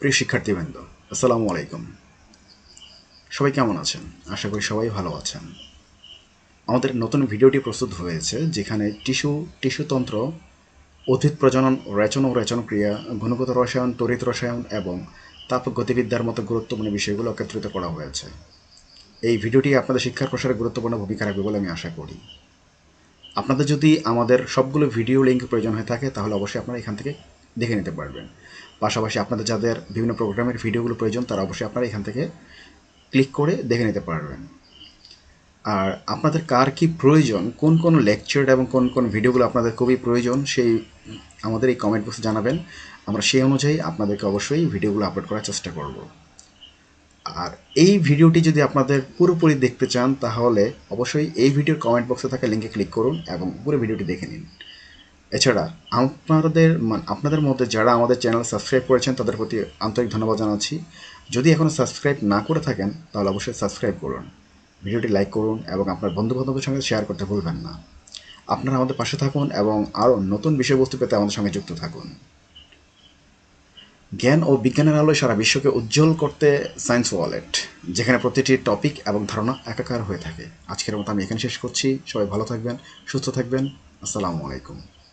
প্রিয় শিক্ষার্থীবৃন্দ, আসসালামু আলাইকুম। সবাই কেমন আছেন? আশা করি সবাই ভালো আছেন। আমাদের নতুন ভিডিওটি প্রস্তুত হয়েছে, যেখানে টিস্যু, টিস্যুতন্ত্র উদ্ভিদ প্রজনন, রেচন ও রেচন ক্রিয়া ঘনগত রসায়ন, তড়িৎ রসায়ন এবং তাপ গতিবিদ্যার মতো গুরুত্বপূর্ণ বিষয়গুলো একত্রিত করা হয়েছে। এই ভিডিওটি আপনাদের শিক্ষার প্রসারে গুরুত্বপূর্ণ ভূমিকা রাখবে বলে আমি আশা করি। আপনাদের যদি আমাদের সবগুলো ভিডিও লিঙ্ক প্রয়োজন হয়ে থাকে, তাহলে অবশ্যই আপনারা এখান থেকে দেখে নিতে পারবেন। পাশাপাশি আপনাদের যাদের বিভিন্ন প্রোগ্রামের ভিডিওগুলো প্রয়োজন, তারা অবশ্যই আপনারা এখান থেকে ক্লিক করে দেখে নিতে পারবেন। আর আপনাদের কার কি প্রয়োজন, কোন কোন লেকচার এবং কোন কোন ভিডিওগুলো আপনাদের খুবই প্রয়োজন, সেই আমাদের এই কমেন্ট বক্সে জানাবেন। আমরা সেই অনুযায়ী আপনাদেরকে অবশ্যই ভিডিওগুলো আপলোড করার চেষ্টা করব। আর এই ভিডিওটি যদি আপনাদের পুরোপুরি দেখতে চান, তাহলে অবশ্যই এই ভিডিওর কমেন্ট বক্সে থাকা লিঙ্কে ক্লিক করুন এবং পুরো ভিডিওটি দেখে নিন। এছাড়া আপনাদের আপনাদের মধ্যে যারা আমাদের চ্যানেল সাবস্ক্রাইব করেছেন, তাদের প্রতি আন্তরিক ধন্যবাদ জানাচ্ছি। যদি এখনও সাবস্ক্রাইব না করে থাকেন, তাহলে অবশ্যই সাবস্ক্রাইব করুন। ভিডিওটি লাইক করুন এবং আপনার বন্ধু বান্ধবের সঙ্গে শেয়ার করতে ভুলবেন না। আপনারা আমাদের পাশে থাকুন এবং আরও নতুন বিষয়বস্তু পেতে আমাদের সঙ্গে যুক্ত থাকুন। জ্ঞান ও বিজ্ঞানের আলোয় সারা বিশ্বকে উজ্জ্বল করতে সায়েন্স ওয়ালেট, যেখানে প্রতিটি টপিক এবং ধারণা একাকার হয়ে থাকে। আজকের মতো আমি এখানে শেষ করছি। সবাই ভালো থাকবেন, সুস্থ থাকবেন। আসসালামু আলাইকুম।